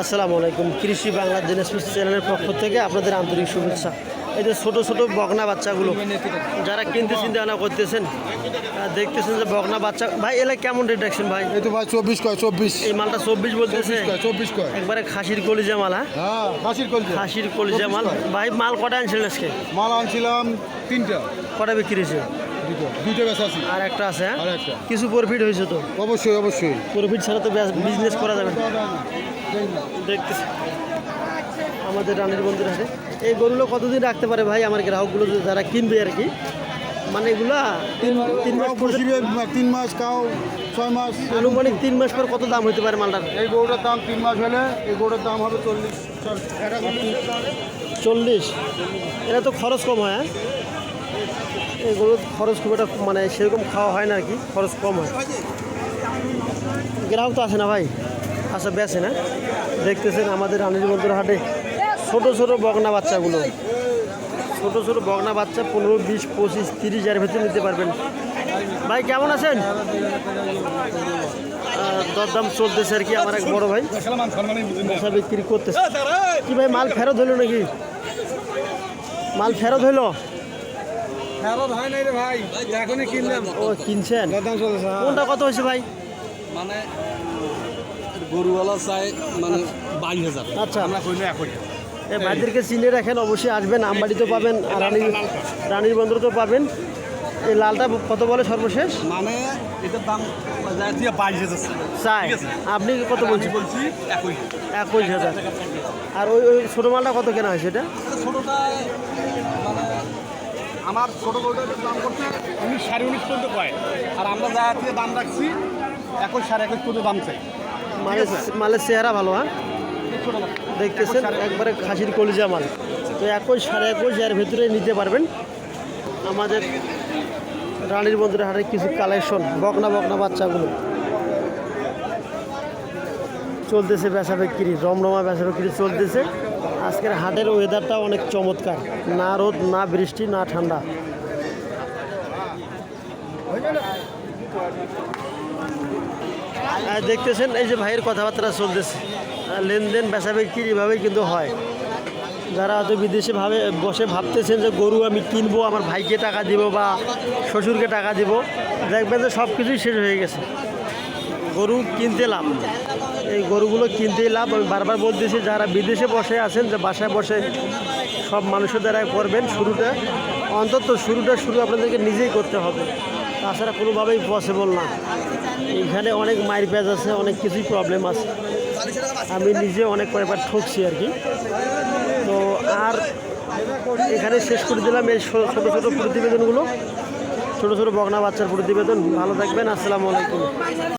আসসালামু আলাইকুম। কৃষি বাংলা দিনাজপুর চ্যানেলের পক্ষ থেকে আপনাদের আন্তরিক শুভেচ্ছা। এই যে ছোটো ছোটো বকনা বাচ্চাগুলো যারা কিনতে চিন্তা ভাবনা করতেছেন দেখতেছেন যে বকনা বাচ্চা ভাই এলা কেমন রেট রাখছেন ভাই? এই তো ভাই চব্বিশ কয় চব্বিশ। এই মালটা চব্বিশ বলতেছে। চব্বিশ কয় একবারে খাসির কলিজা মাল হ্যাঁ? হ্যাঁ খাসির কলজে। খাসির কলিজা মাল। ভাই মাল কটা আনছিলেন আজকে? মাল আনছিলাম তিনটা। কটা বিক্রি হয়েছে? দুটো আছে। আর একটা আছে হ্যাঁ? আর একটা। কিছু প্রফিট হয়েছে তো? অবশ্যই অবশ্যই। প্রফিট ছাড়া তো বিজনেস করা যাবে না। দেখতেছি। আমাদের রানীর বন্ধুর হাটে। এই গরুগুলো কতদিন রাখতে পারে ভাই আমার গ্রাহকগুলো যারা কিনবে আর কি? মানে এগুলা তিন মাস তিন মাস কাউ ছয় মাস। আনুমানিক তিন মাস পর কত দাম হতে পারে মালটার? এই গরুটার দাম তিন মাস হলে এই গরুটার দাম হবে চল্লিশ। চল, চল্লিশ। চল্লিশ এটা তো খরচ কম হয় হ্যাঁ? এগুলো খরচ খুব একটা মানে সেরকম খাওয়া হয় না আর কি, খরচ কম হয়। গ্রাহক তো আসে না ভাই আচ্ছা বেছে না। দেখতেছেন আমাদের রানীর হাটে ছোট ছোট বগনা বাচ্চাগুলো। ছোট ছোট বগনা বাচ্চা পনেরো, বিশ, পঁচিশ, তিরিশ হাজার ভেতরে নিতে পারবেন। ভাই, কেমন আছেন? দরদাম চলতেছে আর কি আমার এক বড় ভাই। ব্যবসা বিক্রি করতেছে। কি ভাই, মাল ফেরত হইল নাকি? মাল ফেরত হইল ফেরত হয় নাই রে ভাই। এখনই কিনলাম। ও কিনছেন? দাম চলেছে কোনটা কত হয়েছে ভাই? মানে গরুওয়ালা চাই মানে বাইশ হাজার। আচ্ছা। আমরা কইলে এখন এই ভাইদেরকে চিনে রাখেন অবশ্যই আসবেন আমবাড়িতেও পাবেন আর রানীর রানীর বন্দরতেও পাবেন। এই লালটা কত বলে সর্বশেষ? মানে এটার দাম বাইশ হাজার চাই। আপনি কত বলছেন? বলছি একুশ হাজার। আর ওই ওই ছোটো মালটা কত কেনা হয়েছে এটা ছোটোটা মানে আমার ছোটো গরুটার দাম করছে উনিশ সাড়ে উনিশ পর্যন্ত কয়। আর আমরা যা দিয়ে দাম রাখছি একুশ সাড়ে একুশ পর্যন্ত দাম চাই। মালের চেহারা ভালো হ্যাঁ? দেখতেছেন? একবারে খাসির কলিজা মাল। তো একুশ সাড়ে একুশ এর ভেতরে নিতে পারবেন। আমাদের রানীর বন্ধুরা হাটের কিছু কালেকশন বকনা বকনা বাচ্চাগুলো। চলতেছে বেচা বিক্রি রমরমা বেচা বিক্রি চলতেছে। আজকের হাটের ওয়েদারটা অনেক চমৎকার। না রোদ, না বৃষ্টি, না ঠান্ডা। দেখতেছেন, এই যে ভাইয়ের কথাবার্তা চলতেছে। লেনদেন বেচা বিক্রি এভাবেই কিন্তু হয়। যারা হয়তো বিদেশে ভাবে, বসে ভাবতেছেন যে গরু আমি কিনবো, আমার ভাইকে টাকা দিব বা শ্বশুরকে টাকা দিব, দেখবেন যে সব কিছুই শেষ হয়ে গেছে। গরু কিনতে লাভ এই গরুগুলো কিনতেই লাভ আমি বারবার বলতেছি, যারা বিদেশে বসে আছেন, যে বাসায় বসে সব মানুষের দ্বারাই করবেন শুরুটা, অন্তত শুরুটা শুরু আপনাদেরকে নিজেই করতে হবে। তাছাড়া কোনোভাবেই পসিবল না। এইখানে অনেক মায়ের পেঁয়াজ আছে, অনেক কিছুই প্রবলেম আছে। আমি নিজে অনেক কয়েকবার ঠকছি আর কি। তো আর এখানে শেষ করে দিলাম এই ছোটো ছোটো প্রতিবেদনগুলো। ছোটো ছোটো বগনা বাচ্চার প্রতিবেদন। ভালো থাকবেন, আসসালামু আলাইকুম।